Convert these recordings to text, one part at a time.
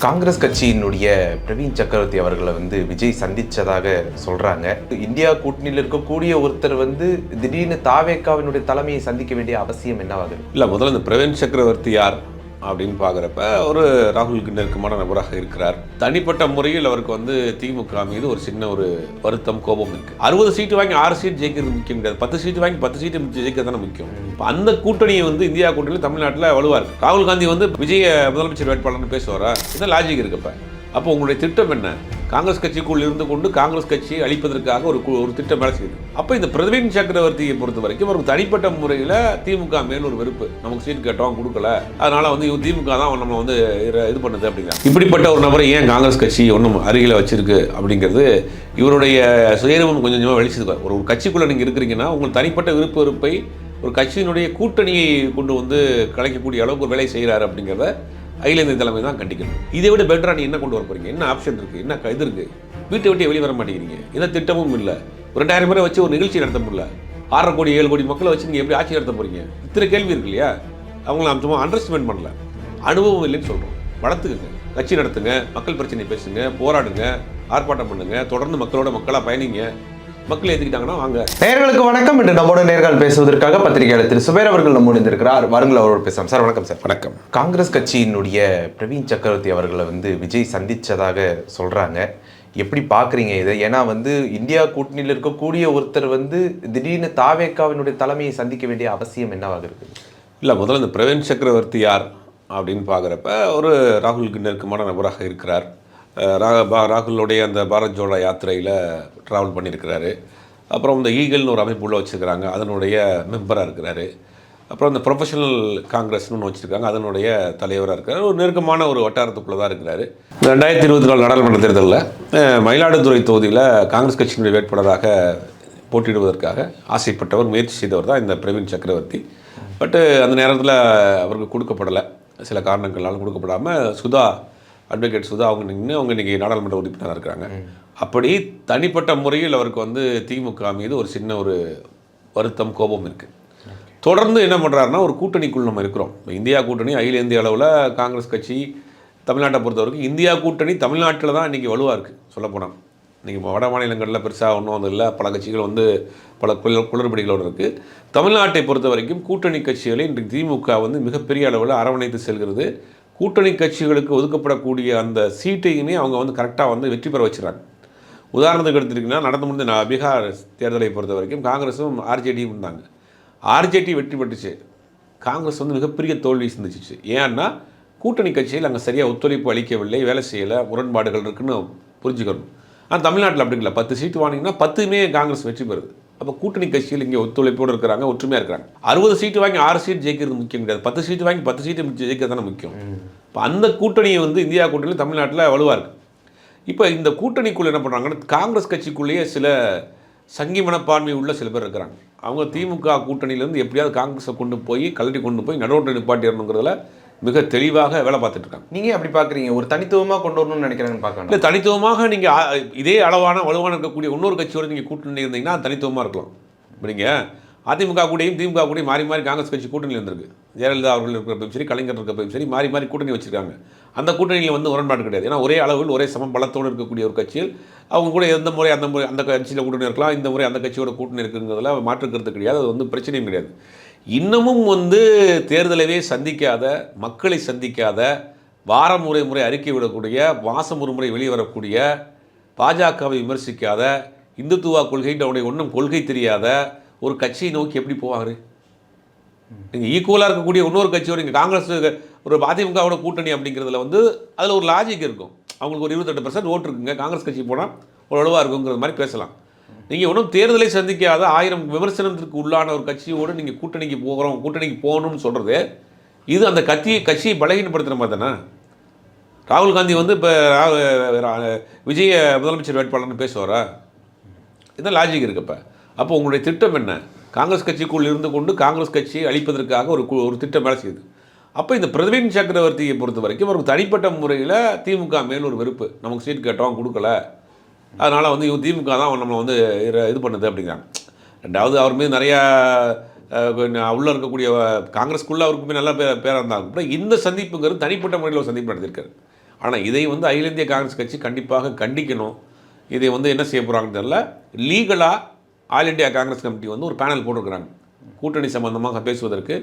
காங்கிரஸ் கட்சியினுடைய பிரவீன் சக்கரவர்த்தி அவர்களை வந்து விஜய் சந்தித்ததாக சொல்கிறாங்க இந்தியா கூட்டணியில் இருக்கக்கூடிய ஒருத்தர் வந்து திடீர்னு தாவேக்காவினுடைய தலைமையை சந்திக்க வேண்டிய அவசியம் என்னவாகுது இல்லை முதல்ல இந்த பிரவீன் சக்கரவர்த்தி யார்? அப்படின்னு பார்க்குறப்ப ஒரு ராகுலுக்கு நெருக்கமான நபராக இருக்கிறார். தனிப்பட்ட முறையில் அவருக்கு வந்து திமுக மீது ஒரு சின்ன ஒரு வருத்தம் கோபம் இருக்கு. அறுபது சீட்டு வாங்கி ஆறு சீட் ஜெயிக்கிறது முக்கியம் கிடையாது. பத்து சீட்டு வாங்கி பத்து சீட்டு ஜெயிக்கிறது தானே முக்கியம். இப்போ அந்த கூட்டணியை வந்து இந்தியா கூட்டணியில் தமிழ்நாட்டில் வலுவாக இருக்கு. ராகுல் காந்தி வந்து விஜய முதலமைச்சர் வேட்பாளர்னு பேசுவாரா? இதான் லாஜிக் இருக்குப்ப அப்போ உங்களுடைய திட்டம் என்ன? காங்கிரஸ் கட்சிக்குள் இருந்து கொண்டு காங்கிரஸ் கட்சியை அழிப்பதற்காக ஒரு ஒரு திட்டம் வேலை செய்யுது அப்போ இந்த பிரவீன் சக்கரவர்த்தியை பொறுத்த வரைக்கும் ஒரு தனிப்பட்ட முறையில் திமுக மேல் ஒரு வெறுப்பு. நமக்கு சீட் கேட்டோம் கொடுக்கல. அதனால வந்து இவன் திமுக தான் நம்ம வந்து இது பண்ணுது அப்படிங்கிற இப்படிப்பட்ட ஒரு நபரை ஏன் காங்கிரஸ் கட்சி ஒன்றும் அருகில் வச்சிருக்கு அப்படிங்கிறது இவருடைய சுயரூபம் கொஞ்சம் கொஞ்சமாக வெளிச்சது ஒரு கட்சிக்குள்ளே நீங்கள் இருக்கிறீங்கன்னா உங்கள் தனிப்பட்ட விருப்ப வெறுப்பை ஒரு கட்சியினுடைய கூட்டணியை கொண்டு வந்து கலைக்கக்கூடிய அளவுக்கு ஒரு வேலை செய்கிறாரு அப்படிங்கிறத அகில இந்திய தலைமை தான் கண்டிக்கணும். இதை விட பெட்டரா நீ என்ன கொண்டு வர போறீங்க? என்ன ஆப்ஷன் இருக்கு? என்ன க- இது இருக்கு? வீட்டை விட்டு வெளியே வர மாட்டேங்கிறீங்க. எந்த திட்டமும் இல்லை. ஒரு ரெண்டாயிரம் பேரை வச்சு ஒரு நிகழ்ச்சி நடத்த முடியல. ஆறரை கோடி ஏழு கோடி மக்களை வச்சு நீங்கள் எப்படி ஆட்சி நடத்த போறீங்க? இத்தனை கேள்வி இருக்கு இல்லையா? அவங்கள நாம் சும்மா அண்டர்ஸ்டாண்ட் பண்ணல. அனுபவம் இல்லைன்னு சொல்கிறோம் வளர்த்துக்குங்க. கட்சி நடத்துங்க. மக்கள் பிரச்சனை பேசுங்க. போராடுங்க. ஆர்ப்பாட்டம் பண்ணுங்க. தொடர்ந்து மக்களோட மக்களாக பயணிங்க. மக்கள் ஏற்றுக்கிட்டாங்கன்னா வாங்க. நேயர்களுக்கு வணக்கம். இன்று நம்மோட நேர்கள் பேசுவதற்காக பத்திரிகையாளர் திரு சுபேர் அவர்கள் நம்மோடு இருந்திருக்கிறார் வாருங்கள் அவரோடு பேசலாம். சார் வணக்கம் சார். வணக்கம். காங்கிரஸ் கட்சியினுடைய பிரவீன் சக்கரவர்த்தி அவர்களை வந்து விஜய் சந்திச்சதாக சொல்றாங்க. எப்படி பார்க்குறீங்க இதை? ஏன்னா வந்து இந்தியா கூட்டணியில் இருக்கக்கூடிய ஒருத்தர் வந்து திடீர்னு தாவேக்காவினுடைய தலைமையை சந்திக்க வேண்டிய அவசியம் என்னவாகிறது இல்லை முதல்ல இந்த பிரவீன் சக்கரவர்த்தி யார் அப்படின்னு பார்க்குறப்ப ஒரு ராகுலுக்கு நெருக்கமான நபராக இருக்கிறார். ரா- பா- ராகுலுடைய அந்த பாரத் ஜோடா யாத்திரையில் ட்ராவல் பண்ணியிருக்கிறாரு அப்புறம் இந்த ஈகிள்னு ஒரு அமைப்பு உள்ளே வச்சுருக்கிறாங்க. அதனுடைய மெம்பராக இருக்கிறாரு. அப்புறம் இந்த ப்ரொஃபஷனல் காங்கிரஸ்னு ஒன்று வச்சுருக்காங்க. அதனுடைய தலைவராக இருக்கிறார். ஒரு நெருக்கமான ஒரு வட்டாரத்துக்குள்ளே தான் இருக்கிறாரு. இந்த ரெண்டாயிரத்தி இருபத்தி நாலு நாடாளுமன்ற தேர்தலில் மயிலாடுதுறை தொகுதியில் காங்கிரஸ் கட்சியினுடைய வேட்பாளராக போட்டியிடுவதற்காக ஆசைப்பட்டவர் முயற்சி செய்தவர் தான் இந்த பிரவீன் சக்கரவர்த்தி. பட்டு அந்த நேரத்தில் அவருக்கு கொடுக்கப்படலை. சில காரணங்களாலும் கொடுக்கப்படாமல் சுதா அட்வொகேட் சுதா அவங்க நின்று அவங்க இன்றைக்கி நாடாளுமன்ற உறுப்பினராக இருக்கிறாங்க. அப்படி தனிப்பட்ட முறையில் அவருக்கு வந்து திமுக மீது ஒரு சின்ன ஒரு வருத்தம் கோபம் இருக்குது தொடர்ந்து என்ன பண்ணுறாருன்னா ஒரு கூட்டணிக்குள் நம்ம இருக்கிறோம். இந்தியா கூட்டணி அகில இந்திய அளவில் காங்கிரஸ் கட்சி தமிழ்நாட்டை பொறுத்த வரைக்கும் இந்தியா கூட்டணி தமிழ்நாட்டில் தான் இன்றைக்கி வலுவாக இருக்குது சொல்லப்போனால் இன்றைக்கி வட மாநிலங்களில் பெருசாக ஒன்றும் வந்து இல்லை பல கட்சிகள் வந்து பல குளறுபடிகளோடு இருக்குது தமிழ்நாட்டை பொறுத்த வரைக்கும் கூட்டணி கட்சிகளை இன்றைக்கு திமுக வந்து மிகப்பெரிய அளவில் அரவணைத்து செல்கிறது. கூட்டணி கட்சிகளுக்கு ஒதுக்கப்படக்கூடிய அந்த சீட்டையுமே அவங்க வந்து கரெக்டாக வந்து வெற்றி பெற வச்சுறாங்க. உதாரணத்துக்கு எடுத்துட்டிங்கன்னா நடந்து முடிந்த பீகார் தேர்தலை பொறுத்த வரைக்கும் காங்கிரஸும் ஆர்ஜேடியும் இருந்தாங்க. ஆர்ஜேடி வெற்றி பெற்றுச்சு. காங்கிரஸ் வந்து மிகப்பெரிய தோல்வி சந்திச்சிச்சு. ஏன்னா கூட்டணி கட்சியில் அங்கே சரியாக ஒத்துழைப்பு அளிக்கவில்லை வேலை செய்யலை முரண்பாடுகள் இருக்குன்னு புரிஞ்சுக்கணும். ஆனால் தமிழ்நாட்டில் அப்படி இல்லை. பத்து சீட்டு வாங்கினீங்கன்னா பத்துமே காங்கிரஸ் வெற்றி பெறுது. அப்போ கூட்டணி கட்சிகள் இங்கே ஒத்துழைப்போடு இருக்கிறாங்க ஒற்றுமையாக இருக்கிறாங்க. அறுபது சீட்டு வாங்கி ஆறு சீட் ஜெயிக்கிறது முக்கியம் கிடையாது. பத்து சீட்டு வாங்கி பத்து சீட்டு ஜெயிக்கிறது தானே முக்கியம். இப்போ அந்த கூட்டணியை வந்து இந்தியா கூட்டணியில் தமிழ்நாட்டில் வலுவாக இருக்குது இப்போ இந்த கூட்டணிக்குள்ளே என்ன பண்ணுறாங்கன்னா காங்கிரஸ் கட்சிக்குள்ளேயே சில சங்கி மனப்பான்மை உள்ள சில பேர் இருக்கிறாங்க. அவங்க திமுக கூட்டணியிலேருந்து எப்படியாவது காங்கிரஸை கொண்டு போய் கழட்டி கொண்டு போய் நடவடிக்கை நிப்பாட்டிடணுங்கிறதுல மிக தெளிவாக வேலை பார்த்துட்டு இருக்காங்க நீங்க எப்படி பார்க்குறீங்க? ஒரு தனித்துவமா கொண்டு வரணும்னு நினைக்கிறாங்கன்னு பார்க்கணும் இல்லை தனித்துவமாக நீங்கள் இதே அளவான வலுவான இருக்கக்கூடிய இன்னொரு கட்சியோடு நீங்கள் கூட்டணி இருந்தீங்கன்னா தனித்துவமாக இருக்கலாம். இப்போ நீங்கள் அதிமுக கூடயும் திமுக கூடயும் மாறி மாறி காங்கிரஸ் கட்சி கூட்டணியில் இருந்திருக்கு. ஜெயலலிதா அவர்கள் இருக்கிறப்பையும் சரி கலைஞர் இருக்கிறப்பையும் சரி மாறி மாறி கூட்டணி வச்சிருக்காங்க. அந்த கூட்டணியில் வந்து முரண்பாடு கிடையாது. ஏன்னா ஒரே அளவில் ஒரே சம பலத்தோடு இருக்கக்கூடிய ஒரு கட்சியில் அவங்க கூட எந்த முறை அந்த முறை அந்த கட்சியில் கூட்டணி இருக்கலாம் இந்த முறை அந்த கட்சியோட கூட்டணி இருக்குங்கிறதுல மாற்றுக்கிறது கிடையாது. அது வந்து பிரச்சனையும் கிடையாது. இன்னமும் வந்து தேர்தலவே சந்திக்காத மக்களை சந்திக்காத வாரம் முறை முறை அறிக்கை விடக்கூடிய மாதம் ஒரு முறை வெளியே வரக்கூடிய பாஜகவை விமர்சிக்காத இந்துத்துவா கொள்கைன்ற அவனுடைய ஒன்றும் கொள்கை தெரியாத ஒரு கட்சியை நோக்கி எப்படி போவாரு? நீங்கள் ஈக்குவலாக இருக்கக்கூடிய இன்னொரு கட்சியோட இங்கே காங்கிரஸ் ஒரு அதிமுகவோட கூட்டணி அப்படிங்கிறதுல வந்து அதில் ஒரு லாஜிக் இருக்கும். அவங்களுக்கு ஒரு இருபத்தெட்டு பர்சன்ட் ஓட்டு இருக்குங்க. காங்கிரஸ் கட்சி போனால் ஓரளவாக இருக்குங்கிற மாதிரி பேசலாம். நீங்கள் ஒன்றும் தேர்தலை சந்திக்காத ஆயிரம் விமர்சனத்திற்கு உள்ளான ஒரு கட்சியோடு நீங்கள் கூட்டணிக்கு போகிறோம் கூட்டணிக்கு போகணும்னு சொல்கிறது இது அந்த கட்சியை கட்சியை பலகீனப்படுத்துகிற மாதிரி தானே? ராகுல் காந்தி வந்து இப்போ விஜய முதலமைச்சர் வேட்பாளர்னு பேசுவாரா? இதான் லாஜிக் இருக்கு இப்போ. அப்போ உங்களுடைய திட்டம் என்ன? காங்கிரஸ் கட்சிக்குள் இருந்து கொண்டு காங்கிரஸ் கட்சியை அழிப்பதற்காக ஒரு கு- ஒரு திட்டம் வேலை செய்யுது. அப்போ இந்த பிரவீன் சக்கரவர்த்தியை பொறுத்த வரைக்கும் ஒரு தனிப்பட்ட முறையில் திமுக மேல் ஒரு வெறுப்பு. நமக்கு சீட் கேட்டோம் கொடுக்கல. அதனால் வந்து இவங்க திமுக தான் நம்மளை வந்து இது பண்ணுது அப்படிங்கிறாங்க. ரெண்டாவது அவர் மீது நிறையா உள்ளே இருக்கக்கூடிய காங்கிரஸ்க்குள்ளே அவருக்கு போய் நல்ல பேர் பேராக இருந்தாங்க கூட இந்த சந்திப்புங்கிறது தனிப்பட்ட முறையில் ஒரு சந்திப்பு நடத்திருக்காரு. ஆனால் இதை வந்து அகில இந்திய காங்கிரஸ் கட்சி கண்டிப்பாக கண்டிக்கணும். இதை வந்து என்ன செய்ய போகிறாங்கன்னு தெரியல. லீகலாக ஆல் இந்தியா காங்கிரஸ் கமிட்டி வந்து ஒரு பேனல் போட்டிருக்கிறாங்க. கூட்டணி சம்பந்தமாக பேசுவதற்கு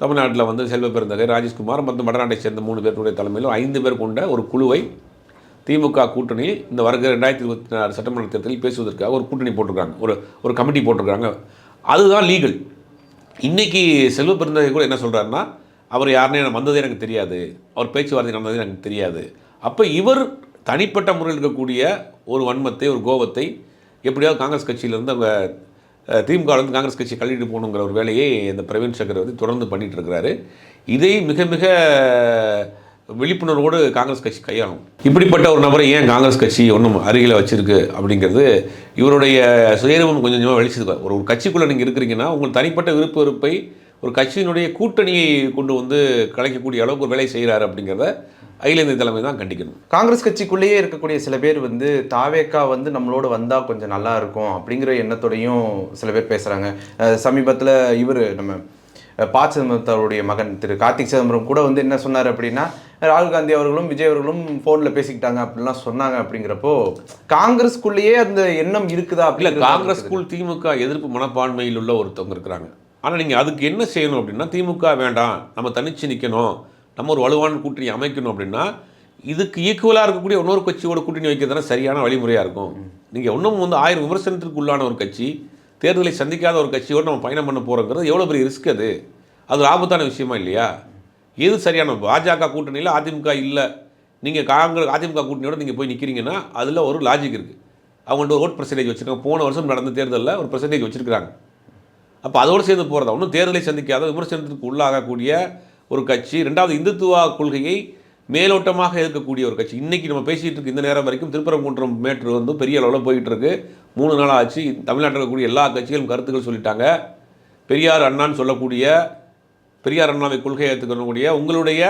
தமிழ்நாட்டில் வந்து செல்வ பெருந்தகை ராஜேஷ்குமார் மற்றும் வடநாட்டை சேர்ந்த மூணு பேருடைய தலைமையிலும் ஐந்து பேர் கொண்ட ஒரு குழுவை திமுக கூட்டணியில் இந்த வருகிற ரெண்டாயிரத்தி இருபத்தி நாலு சட்டமன்ற தேர்தலில் பேசுவதற்காக ஒரு கூட்டணி போட்டிருக்காங்க. ஒரு ஒரு கமிட்டி போட்டிருக்காங்க. அதுதான் லீகல். இன்றைக்கி செல்வ பெருந்தகை கூட என்ன சொல்கிறாருன்னா அவர் யாருன்னு எனக்கு வந்ததே எனக்கு தெரியாது. அவர் பேச்சுவார்த்தை நடந்ததே எனக்கு தெரியாது. அப்போ இவர் தனிப்பட்ட முறையில் இருக்கக்கூடிய ஒரு வன்மத்தை ஒரு கோபத்தை எப்படியாவது காங்கிரஸ் கட்சியிலேருந்து அவங்க அஹ், காங்கிரஸ் கட்சி கழுவிட்டு போகணுங்கிற ஒரு வேலையை இந்த பிரவீன் சக்கரவர்த்தி தொடர்ந்து பண்ணிகிட்டு இருக்கிறாரு. இதை மிக மிக விழிப்புணர்வோடு காங்கிரஸ் கட்சி கையாளும். இப்படிப்பட்ட ஒரு நபரை ஏன் காங்கிரஸ் கட்சி ஒன்றும் அருகில் வச்சிருக்கு அப்படிங்கிறது இவருடைய சுயரூபம் கொஞ்சம் கொஞ்சமாக வெளிச்சது ஒரு ஒரு கட்சிக்குள்ளே நீங்கள் இருக்கிறீங்கன்னா உங்கள் தனிப்பட்ட விருப்ப வெறுப்பை ஒரு கட்சியினுடைய கூட்டணியை கொண்டு வந்து கலைக்கக்கூடிய அளவுக்கு ஒரு வேலை செய்கிறாரு அப்படிங்கிறத அகில இந்திய தலைமை தான் கண்டிக்கணும். காங்கிரஸ் கட்சிக்குள்ளேயே இருக்கக்கூடிய சில பேர் வந்து தாவேக்கா வந்து நம்மளோட வந்தால் கொஞ்சம் நல்லா இருக்கும் அப்படிங்கிற எண்ணத்தோடையும் சில பேர் பேசுகிறாங்க சமீபத்தில் இவர் நம்ம ப சிதம்பரத்தவருடைய மகன் திரு கார்த்திக் சிதம்பரம் கூட வந்து என்ன சொன்னார் அப்படின்னா ராகுல் காந்தி அவர்களும் விஜய் அவர்களும் ஃபோனில் பேசிக்கிட்டாங்க அப்படிலாம் சொன்னாங்க அப்படிங்கிறப்போ காங்கிரஸ்குள்ளேயே அந்த எண்ணம் இருக்குதா இல்லை காங்கிரஸ்குள் திமுக எதிர்ப்பு மனப்பான்மையில் உள்ள ஒருத்தவங்க இருக்கிறாங்க. ஆனால் நீங்கள் அதுக்கு என்ன செய்யணும் அப்படின்னா திமுக வேண்டாம் நம்ம தனிச்சு நிற்கணும் நம்ம ஒரு வலுவான கூட்டணி அமைக்கணும் அப்படின்னா இதுக்கு ஈக்குவலாக இருக்கக்கூடிய இன்னொரு கட்சியோட கூட்டணி வைக்கிறது தானே சரியான வழிமுறையாக இருக்கும். நீங்கள் இன்னும் வந்து ஆயிரம் விமர்சனத்திற்கு உள்ளான ஒரு கட்சி தேர்தலை சந்திக்காத ஒரு கட்சியோடு நம்ம பயணம் பண்ண போகிறோங்கிறது எவ்வளோ பெரிய ரிஸ்க் அது? அது ஆபத்தான விஷயமா இல்லையா? எது சரியான? பாஜக கூட்டணியில் அதிமுக இல்லை. நீங்கள் காங்கிரஸ் அதிமுக கூட்டணியோட நீங்கள் போய் நிற்கிறீங்கன்னா அதில் ஒரு லாஜிக் இருக்குது அவங்கள்ட்ட ஓட் பர்சன்டேஜ் வச்சுருக்காங்க. போன வருஷம் நடந்த தேர்தலில் ஒரு பர்சன்டேஜ் வச்சுருக்காங்க அப்போ அதோடு சேர்ந்து போகிறதா ஒன்றும் தேர்தலை சந்திக்காத விமர்சனத்திற்கு உள்ளாகக்கூடிய ஒரு கட்சி ரெண்டாவது இந்துத்துவா கொள்கையை மேலோட்டமாக இருக்கக்கூடிய ஒரு கட்சி. இன்றைக்கி நம்ம பேசிகிட்டு இருக்க இந்த நேரம் வரைக்கும் திருப்பரங்குன்றம் மேட்ரு வந்து பெரிய அளவில் போயிட்டுருக்கு மூணு நாள் ஆச்சு. தமிழ்நாட்டில் இருக்கக்கூடிய எல்லா கட்சிகளும் கருத்துக்கள் சொல்லிட்டாங்க. பெரியார் அண்ணான்னு சொல்லக்கூடிய பெரியார் அண்ணாவை கொள்கையை ஏற்றுக்கக்கூடிய உங்களுடைய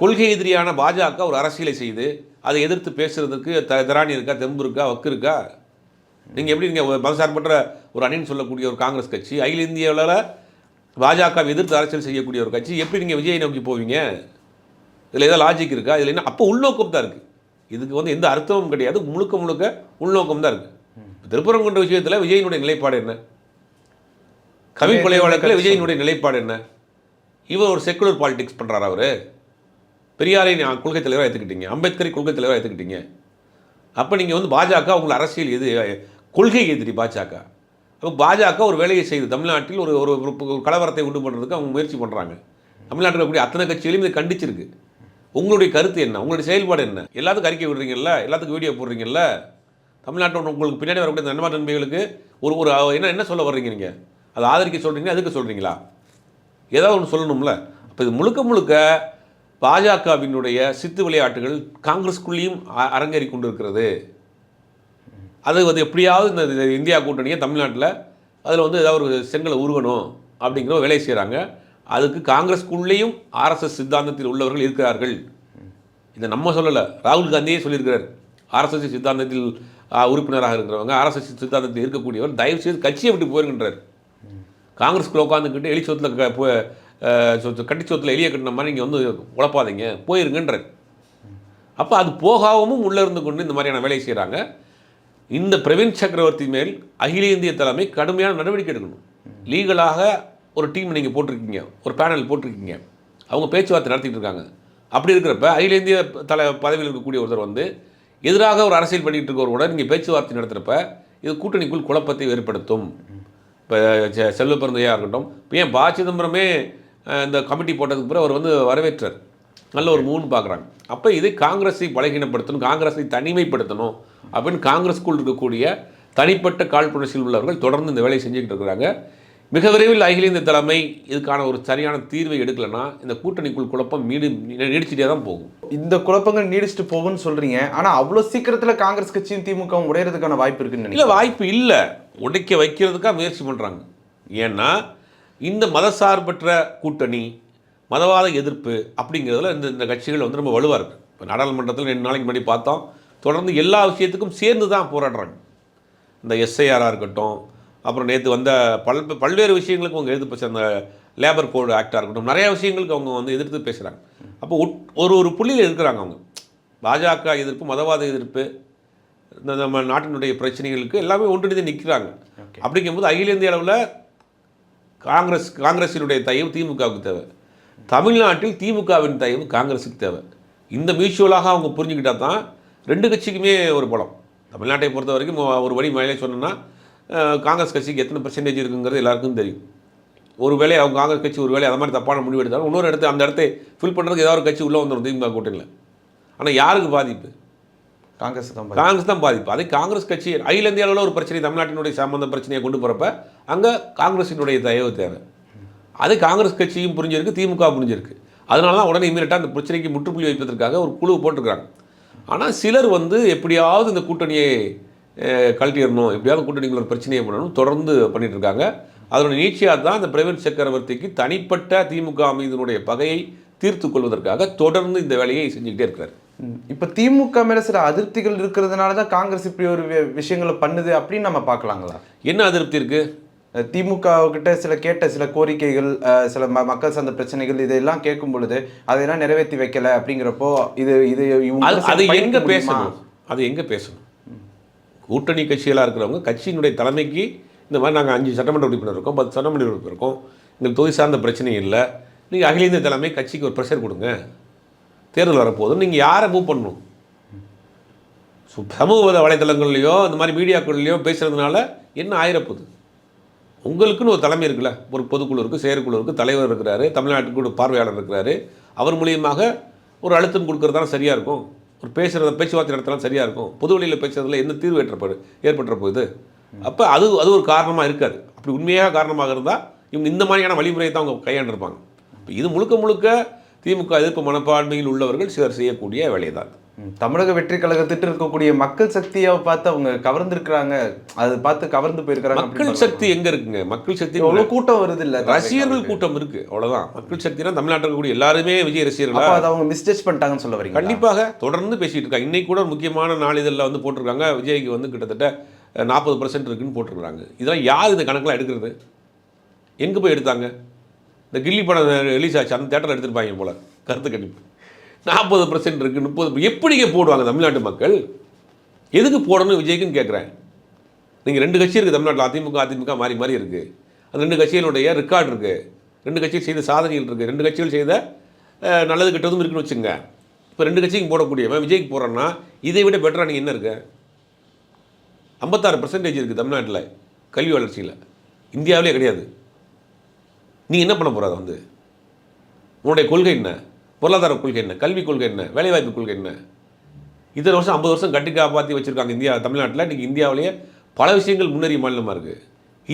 கொள்கை எதிரியான பாஜக ஒரு அரசியலை செய்து அதை எதிர்த்து பேசுகிறதுக்கு த திராணி இருக்கா தெம்பு இருக்கா வக்கு இருக்கா? நீங்கள் எப்படி நீங்கள் மதசார்பற்ற ஒரு அணின்னு சொல்லக்கூடிய ஒரு காங்கிரஸ் கட்சி அகில இந்தியாவில் பாஜகவை எதிர்த்து அரசியல் செய்யக்கூடிய ஒரு கட்சி எப்படி நீங்கள் விஜய் நோக்கி போவீங்க? இதில் ஏதாவது லாஜிக் இருக்கா? இதில் என்ன? அப்போ உள்நோக்கம் தான் இருக்குது இதுக்கு வந்து எந்த அர்த்தமும் கிடையாது. முழுக்க முழுக்க உள்நோக்கம் தான் இருக்குது திருப்பரங்குன்ற விஷயத்தில் விஜயினுடைய நிலைப்பாடு என்ன? கவி கொலை வழக்கில் விஜயினுடைய நிலைப்பாடு என்ன? இவர் ஒரு செக்குலர் பாலிடிக்ஸ் பண்ணுறாரு அவர்? பெரியாரை கொள்கை தலைவராக ஏற்றுக்கிட்டீங்க அம்பேத்கரை கொள்கை தலைவராக ஏற்றுக்கிட்டீங்க அப்போ நீங்கள் வந்து பாஜக உங்களை அரசியல் எது? கொள்கை எதிரி பாஜக. அப்போ பாஜக ஒரு வேலையை செய்து தமிழ்நாட்டில் ஒரு ஒரு கலவரத்தை உண்டு பண்ணுறதுக்கு அவங்க முயற்சி பண்ணுறாங்க தமிழ்நாட்டில் இருக்கக்கூடிய அத்தனை கட்சிகளையும் இதை கண்டிச்சிருக்கு. உங்களுடைய கருத்து என்ன? உங்களுடைய செயல்பாடு என்ன? எல்லாத்துக்கும் அறிக்கை விடுறீங்கல்ல? எல்லாத்துக்கும் வீடியோ போடுறீங்கல்ல? தமிழ்நாட்டோட உங்களுக்கு பின்னாடி வரக்கூடிய நன்மை நண்பர்களுக்கு ஒரு ஒரு என்ன என்ன சொல்ல வர்றீங்க நீங்கள் அதை ஆதரிக்க சொல்கிறீங்க அதுக்கு சொல்கிறீங்களா ஏதாவது ஒன்று சொல்லணும்ல? அப்போ இது முழுக்க முழுக்க பாஜகவினுடைய சித்து விளையாட்டுகள் காங்கிரஸ்குள்ளேயும் அ- அரங்கேறி கொண்டிருக்கிறது. அது வந்து எப்படியாவது இந்த இந்தியா கூட்டணியை தமிழ்நாட்டில் அதில் வந்து ஏதாவது ஒரு செங்கலை உருவணும் அப்படிங்கிற வேலையை செய்கிறாங்க அதுக்கு காங்கிரஸ்குள்ளேயும் ஆர்எஸ்எஸ் சித்தாந்தத்தில் உள்ளவர்கள் இருக்கிறார்கள். இதை நம்ம சொல்லலை. ராகுல் காந்தியே சொல்லியிருக்கிறார். ஆர்எஸ்எஸ் சித்தாந்தத்தில் உறுப்பினராக இருக்கிறவங்க ஆர்எஸ்எஸ் சித்தாந்தத்தில் இருக்கக்கூடியவர் தயவு செய்து கட்சியை விட்டு போயிருக்கின்றார் காங்கிரஸ்குள்ள உட்காந்துக்கிட்டு எலி சோத்தில் க கட்டி சோத்தில் எலியை கட்டின மாதிரி நீங்கள் வந்து உழப்பாதீங்க போயிருங்கன்றார். அப்போ அது போகாமும் உள்ளே இருந்து கொண்டு இந்த மாதிரியான வேலையை செய்கிறாங்க இந்த பிரவீன் சக்கரவர்த்தி மேல் அகில இந்திய தலைமை கடுமையான நடவடிக்கை எடுக்கணும். லீகலாக ஒரு டீம் நீங்கள் போட்டிருக்கீங்க ஒரு பேனல் போட்டிருக்கீங்க. அவங்க பேச்சுவார்த்தை நடத்திட்டு இருக்காங்க. அப்படி இருக்கிறப்ப அகில இந்திய தலை பதவியில் இருக்கக்கூடிய ஒருத்தர் வந்து எதிராக ஒரு அரசியல் பண்ணிகிட்டு இருக்கவரோட நீங்கள் பேச்சுவார்த்தை நடத்துகிறப்ப இது கூட்டணிக்குள் குழப்பத்தை ஏற்படுத்தும். இப்போ செல்வ பிறந்தையாக இருக்கட்டும் இப்போ ஏன் பா சிதம்பரமே இந்த கமிட்டி போட்டதுக்கு பிறகு அவர் வந்து வரவேற்றார். நல்ல ஒரு மூணு பார்க்குறாங்க அப்போ இது காங்கிரஸை பலகீனப்படுத்தணும் காங்கிரஸை தனிமைப்படுத்தணும் அப்படின்னு காங்கிரஸ்க்குள் இருக்கக்கூடிய தனிப்பட்ட காழ்ப்புணர்ச்சியில் உள்ளவர்கள் தொடர்ந்து இந்த வேலையை செஞ்சுக்கிட்டு இருக்கிறாங்க. மிக விரைவில் அகில இந்திய தலைமை இதுக்கான ஒரு சரியான தீர்வை எடுக்கலைன்னா இந்த கூட்டணிக்குள் குழப்பம் மீடு நீடிச்சிட்டே தான் போகும். இந்த குழப்பங்கள் நீடிச்சுட்டு போகும்னு சொல்றீங்க. ஆனா அவ்வளவு சீக்கிரத்துல காங்கிரஸ் கட்சியும் திமுகவும் உடையறதுக்கான வாய்ப்பு இருக்குன்னு இல்லை வாய்ப்பு இல்லை. உடைக்க வைக்கிறதுக்காக முயற்சி பண்ணுறாங்க ஏன்னா இந்த மதசார்பற்ற கூட்டணி மதவாத எதிர்ப்பு அப்படிங்கிறதுல இந்த இந்த கட்சிகள் வந்து ரொம்ப வலுவாக இருக்குது இப்போ நாடாளுமன்றத்தில் ரெண்டு நாளைக்கு முன்னாடி பார்த்தோம். தொடர்ந்து எல்லா விஷயத்துக்கும் சேர்ந்து தான் போராடுறாங்க. இந்த எஸ்ஐஆராக இருக்கட்டும் அப்புறம் நேற்று வந்த பல் பல்வேறு விஷயங்களுக்கு அவங்க எதிர்த்து பேச அந்த லேபர் கோடு ஆக்டாக இருக்கட்டும் நிறைய விஷயங்களுக்கு அவங்க வந்து எதிர்த்து பேசுகிறாங்க அப்போ உட்- ஒரு ஒரு புள்ளியில் இருக்கிறாங்க அவங்க. பாஜக எதிர்ப்பு மதவாத எதிர்ப்பு இந்த நம்ம நாட்டினுடைய பிரச்சனைகளுக்கு எல்லாமே ஒன்றிணைந்து நிற்கிறாங்க. அப்படிங்கும்போது அகில இந்திய அளவில் காங்கிரஸ் காங்கிரஸினுடைய தயவு திமுகவுக்கு தேவை. தமிழ்நாட்டில் திமுகவின் தயவு காங்கிரஸுக்கு தேவை. இந்த மியூச்சுவலாக அவங்க புரிஞ்சுக்கிட்டா தான் ரெண்டு கட்சிக்குமே ஒரு பலம். தமிழ்நாட்டை பொறுத்த வரைக்கும் ஒரு வழி மேலே சொன்னோன்னா காங்கிரஸ் கட்சிக்கு எத்தனை பர்சன்டேஜ் இருக்குங்கிறது எல்லாருக்கும் தெரியும். ஒரு வேளை அவங்க காங்கிரஸ் கட்சி ஒரு வேளை அதை மாதிரி தப்பான முடிவு எடுத்தாலும் இன்னொரு இடத்து அந்த இடத்தை ஃபில் பண்ணுறதுக்கு ஏதாவது ஒரு கட்சி உள்ளே வந்துடும் திமுக கூட்டணியில். ஆனால் யாருக்கு பாதிப்பு? காங்கிரஸ் தான் காங்கிரஸ் தான் பாதிப்பு. அதே காங்கிரஸ் கட்சி அகில இந்திய அளவில் ஒரு பிரச்சனை தமிழ்நாட்டினுடைய சம்பந்த பிரச்சனையை கொண்டு போகிறப்ப அங்கே காங்கிரஸினுடைய தயவு தேவை. அது காங்கிரஸ் கட்சியும் புரிஞ்சிருக்கு திமுக புரிஞ்சிருக்கு. அதனால தான் உடனே இமீடியட்டாக அந்த பிரச்சனைக்கு முற்றுப்புள்ளி வைப்பதற்காக ஒரு குழு போட்டிருக்காங்க ஆனால் சிலர் வந்து எப்படியாவது இந்த கூட்டணியை கழட்டிடணும். எப்படியாவது கூட்டணிக்குள்ள ஒரு பிரச்சனையை பண்ணணும் தொடர்ந்து பண்ணிட்டு இருக்காங்க அதோட நீட்சியாக தான் இந்த பிரவீன் சக்கரவர்த்திக்கு தனிப்பட்ட திமுக மீதினுடைய பகையை தீர்த்து கொள்வதற்காக தொடர்ந்து இந்த வேலையை செஞ்சுக்கிட்டே இருக்கிறார். இப்ப திமுக மேல சில அதிருப்திகள் இருக்கிறதுனால தான் காங்கிரஸ் இப்படி ஒரு விஷயங்களை பண்ணுது அப்படின்னு நம்ம பார்க்கலாங்களா? என்ன அதிருப்தி இருக்குது திமுக கிட்ட சில கேட்ட சில கோரிக்கைகள் சில ம- மக்கள் சார்ந்த பிரச்சனைகள் இதெல்லாம் கேட்கும் பொழுது அதையெல்லாம் நிறைவேற்றி வைக்கல அப்படிங்கிறப்போ இது இது அது எங்க? பேசணும்? அது எங்க பேசணும்? கூட்டணி கட்சிகளாக இருக்கிறவங்க கட்சியினுடைய தலைமைக்கு இந்த மாதிரி நாங்கள் அஞ்சு சட்டமன்ற உறுப்பினர் இருக்கோம் பத்து சட்டமன்ற உறுப்பினர் இருக்கோம். எங்களுக்கு தொகுதி சார்ந்த பிரச்சனை இல்லை. நீங்கள் அகில இந்திய தலைமை கட்சிக்கு ஒரு ப்ரெஷர் கொடுங்க. தேர்தல் வரப்போதும் நீங்கள் யாரை மூவ் பண்ணணும்? சமூக வலைதளங்கள்லையோ இந்த மாதிரி மீடியாக்கள்லையோ பேசுகிறதுனால என்ன ஆயிரப்போகுது? உங்களுக்குன்னு ஒரு தலைமை இருக்குல்ல ஒரு பொதுக்குழு இருக்குது செயற்குழு இருக்குது தலைவர் இருக்கிறாரு தமிழ்நாட்டுக்கு ஒரு பார்வையாளர் இருக்கிறாரு. அவர் மூலியமாக ஒரு அழுத்தம் கொடுக்குறது தானே சரியாக இருக்கும். ஒரு பேசுகிறத பேச்சுவார்த்தை நடத்தலாம் சரியாக இருக்கும். பொது வழியில் பேசுறதுல என்ன தீர்வு ஏற்றப்படு ஏற்பட்டுற போகுது அப்போ அது அது ஒரு காரணமாக இருக்காது. அப்படி உண்மையாக காரணமாக இருந்தால் இவங்க இந்த மாதிரியான வழிமுறையை தான் அவங்க கையாண்டிருப்பாங்க. இப்போ இது முழுக்க முழுக்க திமுக எதிர்ப்பு மனப்பான்மையில் உள்ளவர்கள் சிலர் செய்யக்கூடிய வேலையை தான் தமிழக வெற்றி கழகத்திட்டு இருக்கக்கூடிய மக்கள் சக்தியை பார்த்து அவங்க கவர்ந்திருக்கிறாங்க. அது பார்த்து கவர்ந்து போயிருக்கிறாங்க மக்கள் சக்தி எங்கே இருக்குங்க? மக்கள் சக்தி எவ்வளவு கூட்டம் வருது இல்ல ரசிகர்கள் கூட்டம் இருக்கு அவ்வளவுதான். மக்கள் சக்தினா தமிழ்நாட்டில் இருக்கக்கூடிய எல்லாருமே விஜய் ரசிகர்களா? அதை அவங்க மிஸ்ஜட்ஜ் பண்ணிட்டாங்கன்னு சொல்ல வரீங்க கண்டிப்பாக தொடர்ந்து பேசிட்டு இருக்காங்க. இன்னைக்கு கூட முக்கியமான நாளிதழில் வந்து போட்டிருக்காங்க. விஜய்க்கு வந்து கிட்டத்தட்ட நாற்பது பர்சன்ட் இருக்குன்னு போட்டிருக்காங்க இதெல்லாம் யார் இந்த கணக்கெல்லாம் எடுக்கிறது? எங்கே போய் எடுத்தாங்க? இந்த கில்லி படம் ரிலீஸ் ஆச்சு. அந்த தேட்டரில் எடுத்திருப்பாங்க போல. கருத்து கணிப்பு. நாற்பது பர்சன்ட் இருக்குது முப்பது எப்படிங்க போடுவாங்க தமிழ்நாட்டு மக்கள்? எதுக்கு போடணும் விஜய்க்குன்னு கேட்குறேன் நீங்கள் ரெண்டு கட்சி இருக்குது தமிழ்நாட்டில் அதிமுக அதிமுக மாறி மாறி இருக்குது அந்த ரெண்டு கட்சிகளுடைய ரெக்கார்டு இருக்குது ரெண்டு கட்சிகள் செய்த சாதனைகள் இருக்குது ரெண்டு கட்சிகள் செய்த நல்லது கெட்டதும் இருக்குன்னு வச்சுங்க இப்போ ரெண்டு கட்சிக்கும் போடக்கூடியவன் விஜய்க்கு போகிறோன்னா இதை விட பெட்டராக நீங்கள் என்ன இருக்கு? ஐம்பத்தாறு பர்சன்டேஜ் இருக்குது தமிழ்நாட்டில் கல்வி வளர்ச்சியில். இந்தியாவிலே கிடையாது. நீ என்ன பண்ண போகிற அதை வந்து? உன்னுடைய கொள்கை என்ன? பொருளாதார கொள்கை என்ன? கல்வி கொள்கை என்ன? வேலைவாய்ப்பு கொள்கை என்ன? இத்தனை வருஷம் ஐம்பது வருஷம் கட்டி காப்பாற்றி வச்சுருக்காங்க இந்தியா தமிழ்நாட்டில். இன்றைக்கி இந்தியாவிலேயே பல விஷயங்கள் முன்னேறிய மாநிலமாக இருக்குது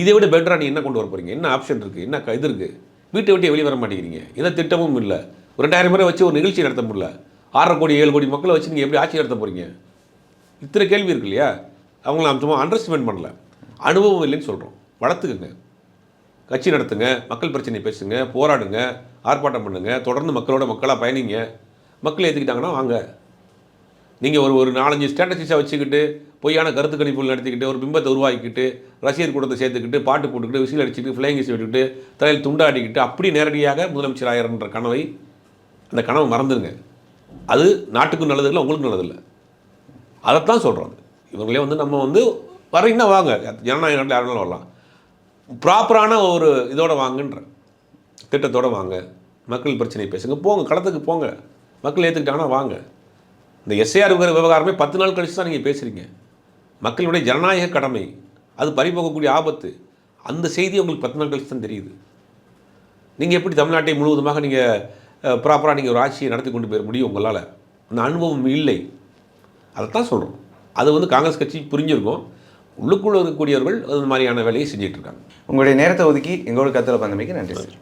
இதை விட பெட்டராக நீ என்ன கொண்டு வர போகிறீங்க என்ன ஆப்ஷன் இருக்குது என்ன இது இருக்குது வீட்டை விட்டு வெளியே வர மாட்டேங்கிறீங்க. எந்த திட்டமும் இல்லை. ஒரு ரெண்டாயிரம் பேரை வச்சு ஒரு நிகழ்ச்சி நடத்த முடியல. ஆறரை கோடி ஏழு கோடி மக்களை வச்சு நீங்கள் எப்படி ஆட்சி நடத்த போகிறீங்க இத்தனை கேள்வி இருக்கு இல்லையா? அவங்கள நாம் சும்மா அண்டர்ஸ்டாண்ட் பண்ணல. அனுபவம் இல்லைன்னு சொல்கிறோம் வளர்த்துக்குங்க. கட்சி நடத்துங்க மக்கள் பிரச்சனை பேசுங்க போராடுங்க ஆர்ப்பாட்டம் பண்ணுங்க தொடர்ந்து மக்களோட மக்களாக பயணிங்க. மக்கள் ஏற்றுக்கிட்டாங்கன்னா வாங்க. நீங்கள் ஒரு ஒரு நாலஞ்சு ஸ்ட்ராட்டஜிஸாக வச்சுக்கிட்டு பொய்யான கருத்து கணிப்புகள் நடத்திக்கிட்டு ஒரு பிம்பத்தை உருவாக்கிக்கிட்டு ரசிகர் கூட்டத்தை சேர்த்துக்கிட்டு பாட்டு போட்டுக்கிட்டு விசில் அடிச்சுட்டு ஃப்ளைங்கிஸ் விட்டுக்கிட்டு தலையில் துண்டாடிக்கிட்டு அப்படி நேரடியாக முதலமைச்சர் ஆயிரன்ற கனவை அந்த கனவை மறந்துடுங்க அது நாட்டுக்கும் நல்லதில்லை உங்களுக்கும் நல்லதில்லை. அதைத்தான் சொல்கிறோம் இவங்களே வந்து நம்ம வந்து வரீங்கன்னா வாங்க. ஜனநாயக நாட்டில் யாருனாலும் வரலாம். ப்ராப்பரான ஒரு இதோட வாங்கன்ற திட்டத்தோட வாங்க மக்கள் பிரச்சனை பேசுங்க. போங்க களத்துக்கு போங்க. மக்கள் ஏற்றுக்கிட்டாங்கன்னா வாங்க. இந்த எஸ்ஏஆர் விவகாரமே பத்து நாள் கழிச்சு தான் நீங்கள் பேசுகிறீங்க மக்களுடைய ஜனநாயக கடமை அது பறிபோகக்கூடிய ஆபத்து அந்த செய்தி உங்களுக்கு பத்து நாள் கழிச்சு தான் தெரியுது. நீங்கள் எப்படி தமிழ்நாட்டை முழுவதுமாக நீங்கள் ப்ராப்பராக நீங்கள் ஒரு ஆட்சியை நடத்தி கொண்டு போயிட முடியும் உங்களால்? அந்த அனுபவம் இல்லை. அதைத்தான் சொல்கிறோம் அது வந்து காங்கிரஸ் கட்சி புரிஞ்சிருக்கும். உள்ளுக்குள்ள இருக்கக்கூடியவர்கள் அது மாதிரியான வேலையை செஞ்சிட்ருக்காங்க உங்களுடைய நேரத்தை ஒதுக்கி எங்களோட கருத்துல பந்தமைக்கு நன்றி சார்.